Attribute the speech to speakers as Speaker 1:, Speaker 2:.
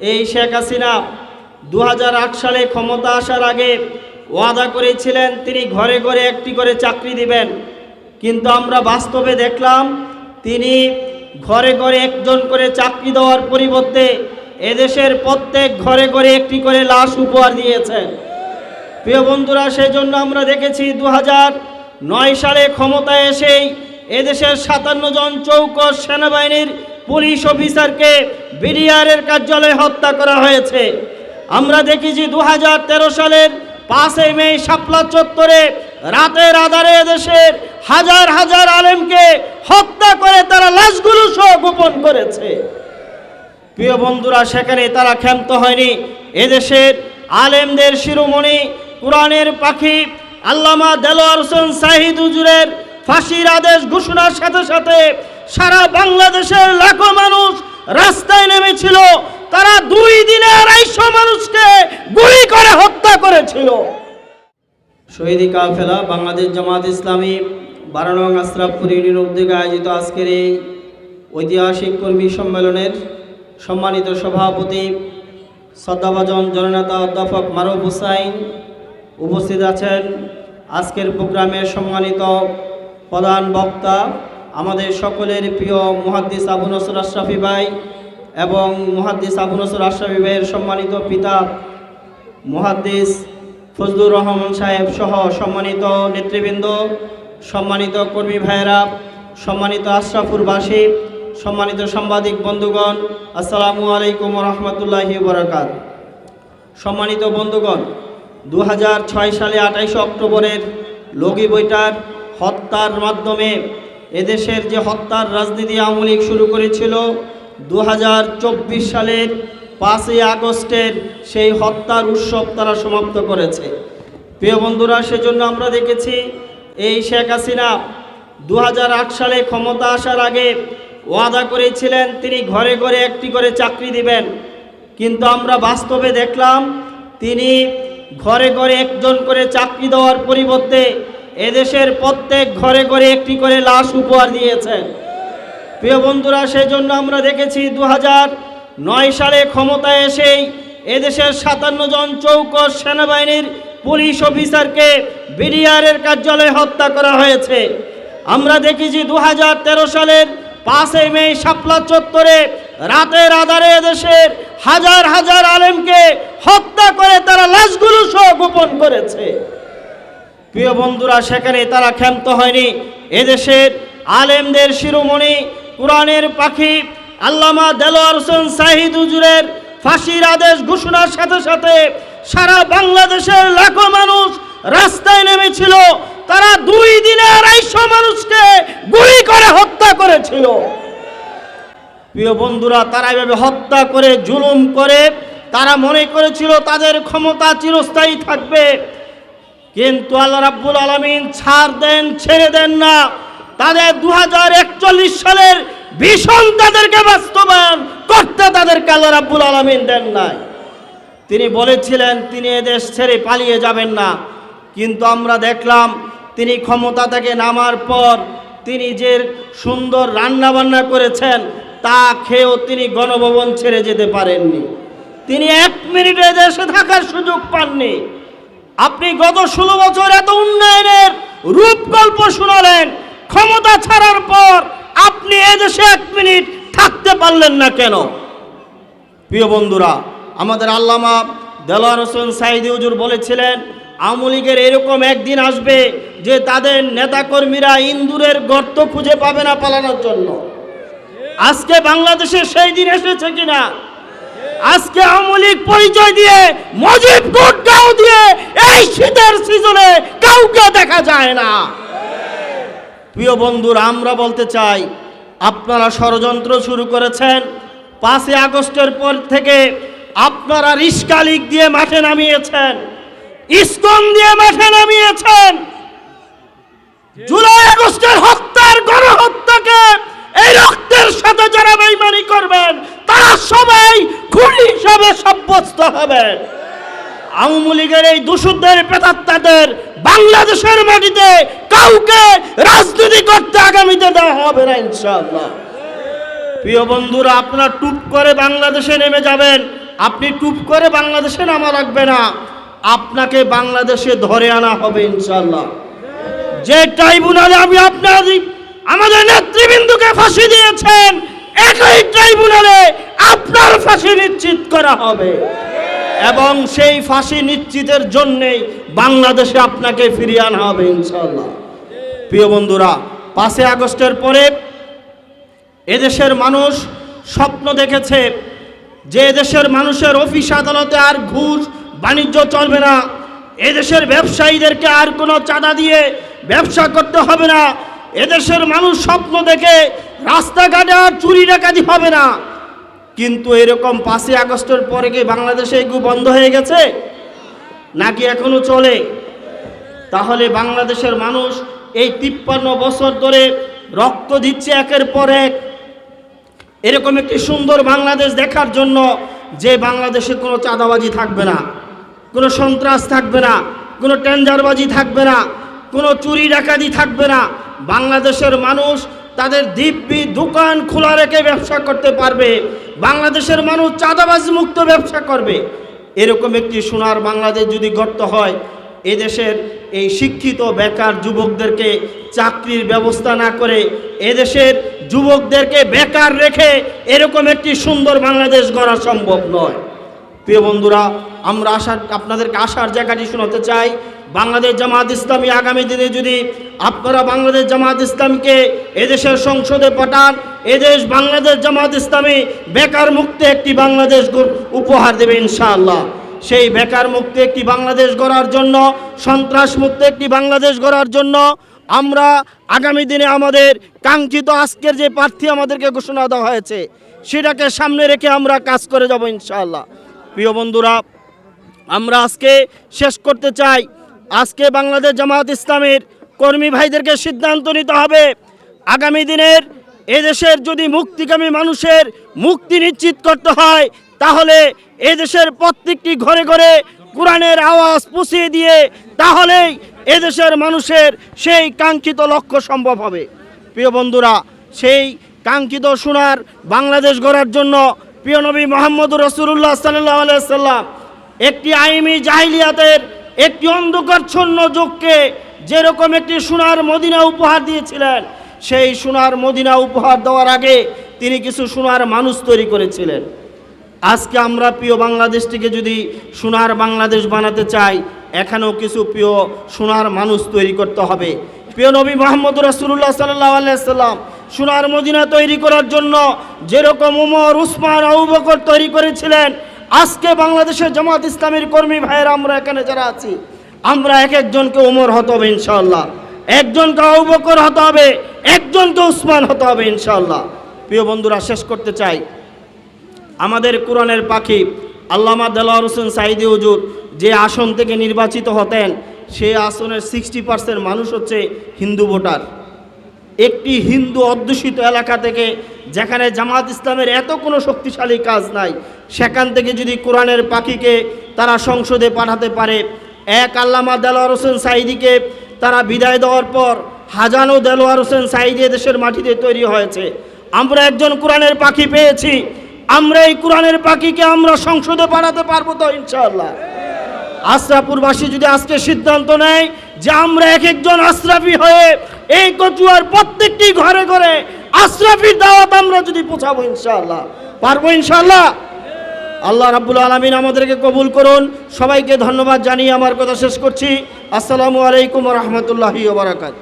Speaker 1: এই শেখ হাসিনা দু হাজার আট সালে ক্ষমতা আসার আগে ওয়াদা করেছিলেন তিনি ঘরে ঘরে একটি করে চাকরি দিবেন। কিন্তু আমরা বাস্তবে দেখলাম তিনি ঘরে ঘরে একজন করে চাকরি দেওয়ার পরিবর্তে এদেশের প্রত্যেক ঘরে ঘরে একটি করে লাশ উপহার দিয়েছেন। প্রিয় বন্ধুরা সেই জন্য আমরা দেখেছি দু নয় সালে ক্ষমতায় এসেই এদেশের সাতান্ন জন চৌকস সেনাবাহিনীর পুলিশ অফিসারকে বিডিআরের কার্যালয়ে হত্যা করা হয়েছে। আমরা দেখেছি দু হাজার তেরো সালের পাঁচই মে শাপলা চত্বরে রাতের আধারে এদেশের হাজার হাজার আলেমকে হত্যা করে তারা লাশগুলো সহ গোপন করেছে। প্রিয় বন্ধুরা, সেখানে তারা ক্ষান্ত হয়নি। এদেশের আলেমদের শিরোমণি কোরআনের পাখি আল্লামা দেলোয়ার হোসেন সাহিদ হুজুরের ফাঁসির আদেশ ঘোষণার সাথে সাথে সারা বাংলাদেশের লাখো মানুষ রাস্তায় নেমেছিল। তারা দুই দিনে আড়াইশো মানুষকে গুলি করে হত্যা করেছিল। শহীদ কাফেলা, বাংলাদেশ জামাত ইসলামী বারানং আশরাফপুর ইউনিয়ন উদ্যোগে আয়োজিত আজকের এই ঐতিহাসিক কর্মী সম্মেলনের সম্মানিত সভাপতি শ্রদ্ধাভাজন জননেতা অধ্যাপক মারুফ হুসাইন উপস্থিত আছেন। আজকের প্রোগ্রামের সম্মানিত প্রধান বক্তা আমাদের সকলের প্রিয় মুহাদ্দিস আবু নসর আশরাফি ভাই এবং মুহাদ্দিস আবু নসর আশরাফি ভাইয়ের সম্মানিত পিতা মুহাদ্দিস ফজলুর রহমান সাহেব সহ সম্মানিত নেতৃবৃন্দ, সম্মানিত কর্মী ভাইয়েরা, সম্মানিত আশরাফুরবাসী, সম্মানিত সাংবাদিক বন্ধুগণ, আসসালামু আলাইকুম রহমতুল্লাহি বরাকাত। সম্মানিত বন্ধুগণ দু হাজার ছয় সালে আঠাইশে অক্টোবরের লগি বইটার হত্যার মাধ্যমে এদেশের যে হত্যার রাজনীতি আওয়ামী শুরু করেছিল দু হাজার চব্বিশ সালের পাঁচই আগস্টের সেই হত্যার উৎসব তারা সমাপ্ত করেছে। প্রিয় বন্ধুরা, সেজন্য আমরা দেখেছি এই শেখ হাসিনা দু হাজার আট সালে ক্ষমতা আসার আগে ওয়াদা করেছিলেন তিনি ঘরে ঘরে একটি করে চাকরি দিবেন। কিন্তু আমরা বাস্তবে দেখলাম তিনি ঘরে ঘরে একজন করে চাকরি দেওয়ার পরিবর্তে এদেশের প্রত্যেক ঘরে ঘরে একটি করে লাশ উপহার দিয়েছেন প্রিয় বন্ধুরা সেই জন্য আমরা দেখেছি দু নয় সালে ক্ষমতায় এসেই এদেশের সাতান্ন জন চৌকস সেনাবাহিনীর পুলিশ অফিসারকে বিডিআরের কার্যালয়ে হত্যা করা হয়েছে। আমরা দেখেছি দু হাজার তেরো সালের পাঁচই মে শাপলা চত্বরে রাতের আধারে এদেশের হাজার হাজার আলেমকে হত্যা করে তারা লাশগুলো সহ গোপন করেছে। প্রিয় বন্ধুরা, সেখানে তারা ক্ষান্ত হয়নি। এদেশের আলেমদের শিরোমণি কোরআনের পাখি আল্লামা দেলোয়ার হোসেন সাহিদ হুজুরের ফাঁসির আদেশ ঘোষণার সাথে সাথে সারা বাংলাদেশের লাখো মানুষ রাস্তায় নেমেছিল। তারা দুই দিনে আড়াইশো মানুষকে গুলি করে হত্যা করেছিল। প্রিয় বন্ধুরা, তারা এভাবে হত্যা করে, জুলুম করে, তারা মনে করেছিল তাদের ক্ষমতা চিরস্থায়ী থাকবে। কিন্তু আল্লাহ রাব্বুল আলমিন ছাড় দেন, ছেড়ে দেন না। তাদের দু হাজার একচল্লিশ সালের ভীষণ তাদেরকে বাস্তবায়ন করতে তাদেরকে আল্লাহ রাব্বুল আলমিন দেন নাই। তিনি বলেছিলেন, তিনি এদেশ ছেড়ে পালিয়ে যাবেন না। কিন্তু আমরা দেখলাম, তিনি ক্ষমতা থেকে নামার পর তিনি যে সুন্দর রান্না বান্না করেছেন, তা খেয়েও তিনি গণভবন ছেড়ে যেতে পারেননি। তিনি এক মিনিটে দেশে থাকার সুযোগ পাননি। আপনি গত ষোলো বছর এত উন্নয়নের রূপকল্প শোনালেন, ক্ষমতা ছাড়ার পর আপনি এদেশে এক মিনিট থাকতে পারলেন না কেন? প্রিয় বন্ধুরা, আমাদের আল্লামা দেলোয়ার হোসেন সাইদি হুজুর বলেছিলেন, আওয়ামী লীগের এরকম একদিন আসবে যে তাদের নেতাকর্মীরা ইন্দুরের গর্ত খুঁজে পাবে না পালানোর জন্য। আজকে বাংলাদেশে সেই দিন এসেছে কিনা? আজকে আওয়ামী লীগ পরিচয় দিয়ে, মজিব গাঁও দিয়ে এই শীতের সিজনে কাউকে দেখা যায় না। প্রিয় বন্ধুরা, আমরা বলতে চাই, আপনারা ষড়যন্ত্র শুরু করেছেন, পাঁচই আগস্টের পর থেকে আপনারা রিস্কা লীগ দিয়ে মাঠে নামিয়েছেন, ইস্কন দিয়ে মাঠে নামিয়েছেন। জুলাই আগস্টের হত্যার গণহত্যাকে এই রক্তের সাথে যারা বেইমানি করবেন তারা সবাই খুনি হিসাবে সাব্যস্ত হবে। আওয়ামী লীগের এই দোষদের প্রেতাত্মাদের বাংলাদেশের মাটিতে কাউকে রাজনীতি করতে আগামীতে দেওয়া হবে না, ইনশাআল্লাহ। প্রিয় বন্ধুরা, আপনারা টুপ করে বাংলাদেশে নেমে যাবেন। আপনি টুপ করে বাংলাদেশে নামা রাখবে না। আপনাকে বাংলাদেশে ধরে আনা হবে ইনশাল্লাহ যে ট্রাইব্যুনালে আমি আপনার আমাদের নেতৃবৃন্দকে ফাঁসি দিয়েছেন। একই ট্রাইব্যুনালে আপনার ফাঁসি নিশ্চিত করা হবে। এবং সেই ফাঁসি নিশ্চিতের জন্যেই বাংলাদেশে আপনাকে ফিরিয়ে আনা হবে ইনশাল্লাহ প্রিয় বন্ধুরা, পাঁচই আগস্টের পরে এদেশের মানুষ স্বপ্ন দেখেছে যে এদেশের মানুষের অফিস আদালতে আর ঘুষ, বাণিজ্য চলবে না। এদেশের ব্যবসায়ীদেরকে আর কোনো চাঁদা দিয়ে ব্যবসা করতে হবে না। এদেশের মানুষ স্বপ্ন দেখে রাস্তাঘাটে আর চুরি ডাকাতি হবে না। কিন্তু এরকম পাঁচই আগস্টের পরে কি বাংলাদেশে এগুলো বন্ধ হয়ে গেছে? নাকি এখনও চলে? তাহলে বাংলাদেশের মানুষ এই তিপ্পান্ন বছর ধরে রক্ত দিচ্ছে একের পর এক। এরকম একটি সুন্দর বাংলাদেশ দেখার জন্য যে বাংলাদেশে কোনো চাঁদাবাজি থাকবে না, কোনো সন্ত্রাস থাকবে না, কোনো টেন্ডারবাজি থাকবে না, কোনো চুরি ডাকাতি থাকবে না। বাংলাদেশের মানুষ তাদের দিব্যি দোকান খোলা রেখে ব্যবসা করতে পারবে। বাংলাদেশের মানুষ চাঁদাবাজি মুক্ত ব্যবসা করবে। এরকম একটি সোনার বাংলাদেশ যদি গড়তে হয়, এদেশের এই শিক্ষিত বেকার যুবকদেরকে চাকরির ব্যবস্থা না করে এদেশের যুবকদেরকে বেকার রেখে এরকম একটি সুন্দর বাংলাদেশ গড়া সম্ভব নয়। প্রিয় বন্ধুরা, আমরা আসার আপনাদেরকে আসার জায়গাটি শোনাতে চাই, বাংলাদেশ জামাত ইসলামী আগামী দিনে যদি আপনারা বাংলাদেশ জামাত ইসলামকে এদেশের সংসদে পাঠান, এদেশ বাংলাদেশ জামাত ইসলামী বেকার মুক্ত একটি বাংলাদেশ উপহার দেবে ইনশাআল্লাহ। সেই বেকার মুক্ত একটি বাংলাদেশ গড়ার জন্য, সন্ত্রাস মুক্ত একটি বাংলাদেশ গড়ার জন্য আমরা আগামী দিনে আমাদের কাঙ্ক্ষিত আজকের যে প্রার্থী আমাদেরকে ঘোষণা দেওয়া হয়েছে, সেটাকে সামনে রেখে আমরা কাজ করে যাব ইনশাআল্লাহ। প্রিয় বন্ধুরা, আমরা আজকে শেষ করতে চাই। আজকে বাংলাদেশ জামায়াত ইসলামের কর্মী ভাইদেরকে সিদ্ধান্ত নিতে হবে। আগামী দিনের এদেশের যদি মুক্তিকামী মানুষের মুক্তি নিশ্চিত করতে হয়, তাহলে এদেশের প্রত্যেকটি ঘরে ঘরে কোরআনের আওয়াজ পুষিয়ে দিয়ে তাহলেই এদেশের মানুষের সেই কাঙ্ক্ষিত লক্ষ্য সম্ভব হবে। প্রিয় বন্ধুরা, সেই কাঙ্ক্ষিত সোনার বাংলাদেশ গড়ার জন্য প্রিয় নবী মোহাম্মদ রসুল্লাহ সাল্লাহ সাল্লাম, একটি আইমি জাহিলিয়াতের একটি অন্ধকারচ্ছন্ন যুগকে যেরকম একটি সোনার মদিনা উপহার দিয়েছিলেন, সেই সোনার মদিনা উপহার দেওয়ার আগে তিনি কিছু সোনার মানুষ তৈরি করেছিলেন। আজকে আমরা প্রিয় বাংলাদেশটিকে যদি সোনার বাংলাদেশ বানাতে চাই, এখানেও কিছু প্রিয় সোনার মানুষ তৈরি করতে হবে। প্রিয় নবী মোহাম্মদ রসুল্লাহ সাল্লাহ আলাইসাল্লাম সোনার মদিনা তৈরি করার জন্য যেরকম উমর, উসমান, আবু বকর তৈরি করেছিলেন, আজকে বাংলাদেশের জামাত ইসলামের কর্মী ভাইয়েরা, আমরা এখানে যারা আছি, আমরা এক একজনকে উমর হতে হবে ইনশাল্লাহ একজনকে আবু বকর হতে হবে, একজনকে উসমান হতে হবে ইনশাল্লাহ প্রিয় বন্ধুরা, শেষ করতে চাই। আমাদের কোরআনের পাখি আল্লামা দেলোয়ার হোসেন সাইদি হুজুর যে আসন থেকে নির্বাচিত হতেন, সেই আসনের সিক্সটি পার্সেন্ট মানুষ হচ্ছে হিন্দু ভোটার। একটি হিন্দু অধ্যুষিত এলাকা থেকে যেখানে জামাত ইসলামের এত কোনো শক্তিশালী কাজ নাই, সেখান থেকে যদি কোরআনের পাখিকে তারা সংসদে পাঠাতে পারে, এক আল্লামা দেলোয়ার হোসেন সাইদিকে তারা বিদায় দেওয়ার পর হাজানো দেলোয়ার হোসেন সাইদি দেশের মাটিতে তৈরি হয়েছে। আমরা একজন কোরআনের পাখি পেয়েছি, আমরা এই কোরআনের পাখিকে আমরা সংসদে পাঠাতে পারব তো ইনশাআল্লাহ। আশরাফুরবাসী যদি আজকে সিদ্ধান্ত নেয় যে আমরা এক একজন আশরাফি হয়ে এই কচুয়ার প্রত্যেকটি ঘরে ঘরে আশরাফির দাওয়াত আমরা যদি পৌঁছাবো ইনশাআল্লাহ। পারব ইনশাআল্লাহ? আল্লাহ রাব্বুল আলমিন আমাদেরকে কবুল করুন। সবাইকে ধন্যবাদ জানিয়ে আমার কথা শেষ করছি। আসসালামু আলাইকুম রহমতুল্লাহি বারাকাত